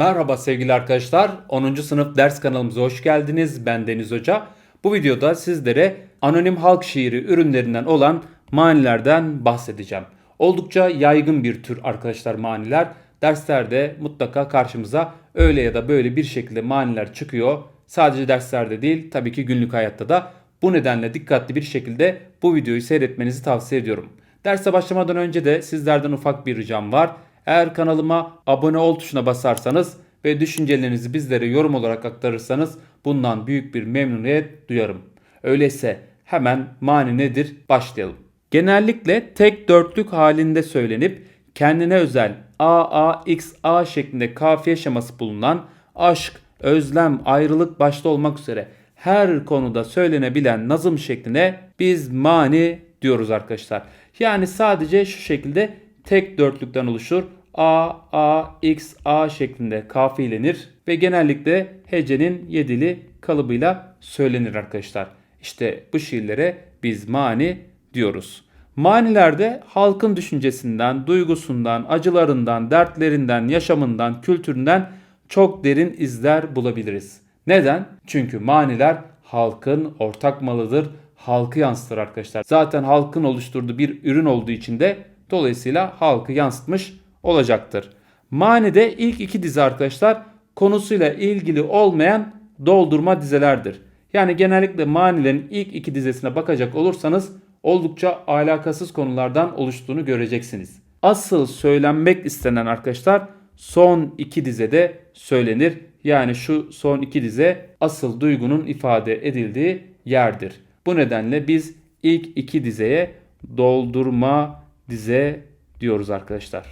Merhaba sevgili arkadaşlar. 10. sınıf ders kanalımıza hoş geldiniz. Ben Deniz Hoca. Bu videoda sizlere anonim halk şiiri ürünlerinden olan manilerden bahsedeceğim. Oldukça yaygın bir tür arkadaşlar maniler. Derslerde mutlaka karşımıza öyle ya da böyle bir şekilde maniler çıkıyor. Sadece derslerde değil tabii ki günlük hayatta da. Bu nedenle dikkatli bir şekilde bu videoyu seyretmenizi tavsiye ediyorum. Derse başlamadan önce de sizlerden ufak bir ricam var. Eğer kanalıma abone ol tuşuna basarsanız ve düşüncelerinizi bizlere yorum olarak aktarırsanız bundan büyük bir memnuniyet duyarım. Öyleyse hemen mani nedir başlayalım. Genellikle tek dörtlük halinde söylenip kendine özel A, A, X, A şeklinde kafiye şeması bulunan aşk, özlem, ayrılık başta olmak üzere her konuda söylenebilen nazım şekline biz mani diyoruz arkadaşlar. Yani sadece şu şekilde tek dörtlükten oluşur. A, A, X, A şeklinde kafiyelenir ve genellikle hecenin yedili kalıbıyla söylenir arkadaşlar. İşte bu şiirlere biz mani diyoruz. Manilerde halkın düşüncesinden, duygusundan, acılarından, dertlerinden, yaşamından, kültüründen çok derin izler bulabiliriz. Neden? Çünkü maniler halkın ortak malıdır. Halkı yansıtır arkadaşlar. Zaten halkın oluşturduğu bir ürün olduğu için de dolayısıyla halkı yansıtmış olacaktır. Mani'de ilk iki dizi arkadaşlar konusuyla ilgili olmayan doldurma dizelerdir. Yani genellikle manilerin ilk iki dizesine bakacak olursanız oldukça alakasız konulardan oluştuğunu göreceksiniz. Asıl söylenmek istenen arkadaşlar son iki dizede söylenir. Yani şu son iki dize asıl duygunun ifade edildiği yerdir. Bu nedenle biz ilk iki dizeye doldurma dize diyoruz arkadaşlar.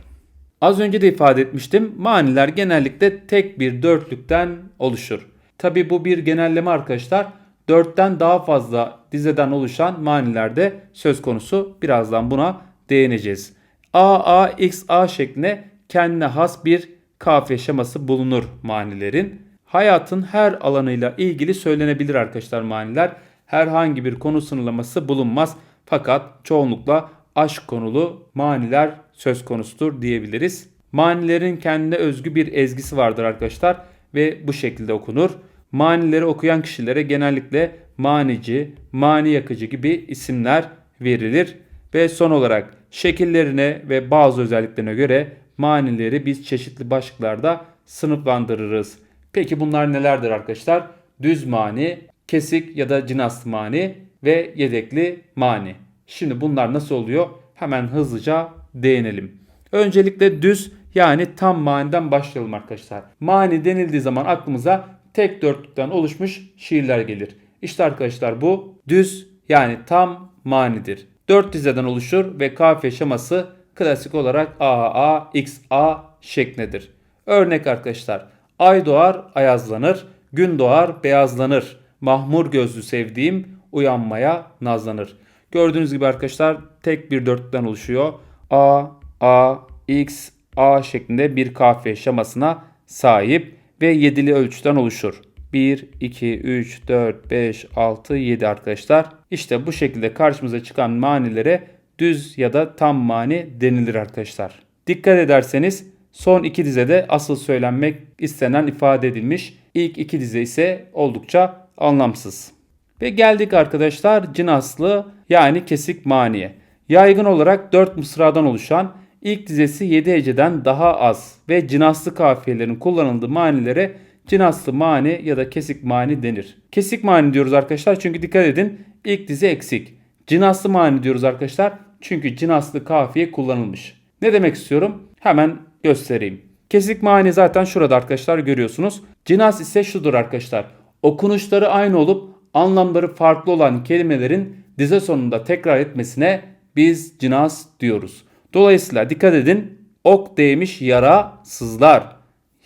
Az önce de ifade etmiştim. Maniler genellikle tek bir dörtlükten oluşur. Tabi bu bir genelleme arkadaşlar. Dörtten daha fazla dizeden oluşan manilerde söz konusu. Birazdan buna değineceğiz. A, A, X, A şeklinde kendine has bir kafiye şeması bulunur manilerin. Hayatın her alanıyla ilgili söylenebilir arkadaşlar maniler. Herhangi bir konu sınırlaması bulunmaz. Fakat çoğunlukla aşk konulu maniler söz konusudur diyebiliriz. Manilerin kendine özgü bir ezgisi vardır arkadaşlar ve bu şekilde okunur. Manileri okuyan kişilere genellikle manici, mani yakıcı gibi isimler verilir ve son olarak şekillerine ve bazı özelliklerine göre manileri biz çeşitli başlıklarda sınıflandırırız. Peki bunlar nelerdir arkadaşlar? Düz mani, kesik ya da cinaslı mani ve yedekli mani. Şimdi bunlar nasıl oluyor? Hemen hızlıca değinelim. Öncelikle düz yani tam maniden başlayalım arkadaşlar. Mani denildiği zaman aklımıza tek dörtlükten oluşmuş şiirler gelir. İşte arkadaşlar bu düz yani tam manidir. Dört dizeden oluşur ve kafiye şeması klasik olarak A, A, X, A şeklindedir. Örnek arkadaşlar. Ay doğar ayazlanır, gün doğar beyazlanır. Mahmur gözlü sevdiğim uyanmaya nazlanır. Gördüğünüz gibi arkadaşlar tek bir dörtlükten oluşuyor. A, A, X, A şeklinde bir kafiye şemasına sahip ve yedili ölçüden oluşur. 1, 2, 3, 4, 5, 6, 7 arkadaşlar. İşte bu şekilde karşımıza çıkan manilere düz ya da tam mani denilir arkadaşlar. Dikkat ederseniz son iki dizede asıl söylenmek istenen ifade edilmiş. İlk iki dize ise oldukça anlamsız. Ve geldik arkadaşlar cinaslı yani kesik maniye. Yaygın olarak 4 mısradan oluşan ilk dizesi 7 heceden daha az ve cinaslı kafiyelerin kullanıldığı manilere cinaslı mani ya da kesik mani denir. Kesik mani diyoruz arkadaşlar çünkü dikkat edin ilk dizi eksik. Cinaslı mani diyoruz arkadaşlar çünkü cinaslı kafiye kullanılmış. Ne demek istiyorum? Hemen göstereyim. Kesik mani zaten şurada arkadaşlar görüyorsunuz. Cinas ise şudur arkadaşlar. Okunuşları aynı olup anlamları farklı olan kelimelerin dize sonunda tekrar etmesine biz cinas diyoruz. Dolayısıyla dikkat edin ok değmiş yara sızlar.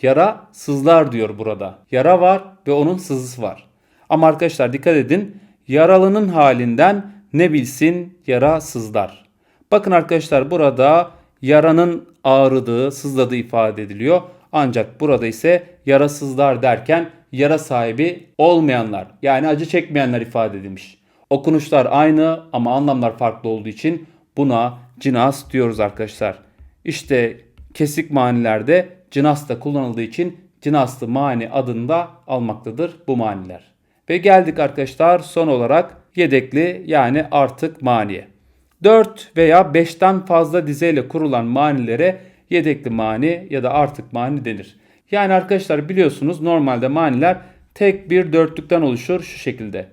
Yara sızlar diyor burada. Yara var ve onun sızısı var. Ama arkadaşlar dikkat edin yaralının halinden ne bilsin yara sızlar. Bakın arkadaşlar burada yaranın ağrıdığı, sızladığı ifade ediliyor. Ancak burada ise yarasızlar derken yara sahibi olmayanlar yani acı çekmeyenler ifade edilmiş. Okunuşlar aynı ama anlamlar farklı olduğu için buna cinas diyoruz arkadaşlar. İşte kesik manilerde cinas da kullanıldığı için cinaslı mani adında almaktadır bu maniler. Ve geldik arkadaşlar son olarak yedekli yani artık maniye. 4 veya 5'ten fazla dizeyle kurulan manilere yedekli mani ya da artık mani denir. Yani arkadaşlar biliyorsunuz normalde maniler tek bir dörtlükten oluşur şu şekilde.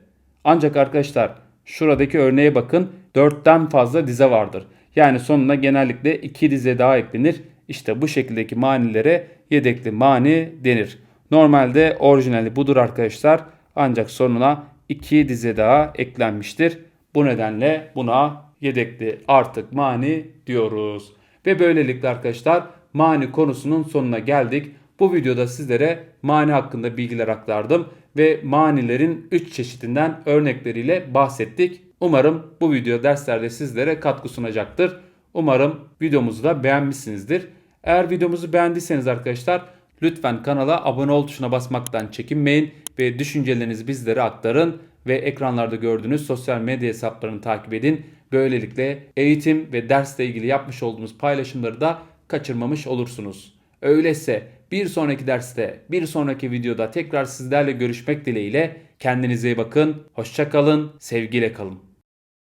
Ancak arkadaşlar şuradaki örneğe bakın 4'ten fazla dize vardır. Yani sonuna genellikle 2 dize daha eklenir. İşte bu şekildeki manilere yedekli mani denir. Normalde orijinali budur arkadaşlar. Ancak sonuna 2 dize daha eklenmiştir. Bu nedenle buna yedekli artık mani diyoruz. Ve böylelikle arkadaşlar mani konusunun sonuna geldik. Bu videoda sizlere mani hakkında bilgiler aktardım ve manilerin 3 çeşidinden örnekleriyle bahsettik. Umarım bu video derslerde sizlere katkı sunacaktır. Umarım videomuzu da beğenmişsinizdir. Eğer videomuzu beğendiyseniz arkadaşlar lütfen kanala abone ol tuşuna basmaktan çekinmeyin ve düşüncelerinizi bizlere aktarın ve ekranlarda gördüğünüz sosyal medya hesaplarını takip edin. Böylelikle eğitim ve dersle ilgili yapmış olduğumuz paylaşımları da kaçırmamış olursunuz. Öyleyse bir sonraki derste, bir sonraki videoda tekrar sizlerle görüşmek dileğiyle kendinize iyi bakın, hoşça kalın, sevgiyle kalın.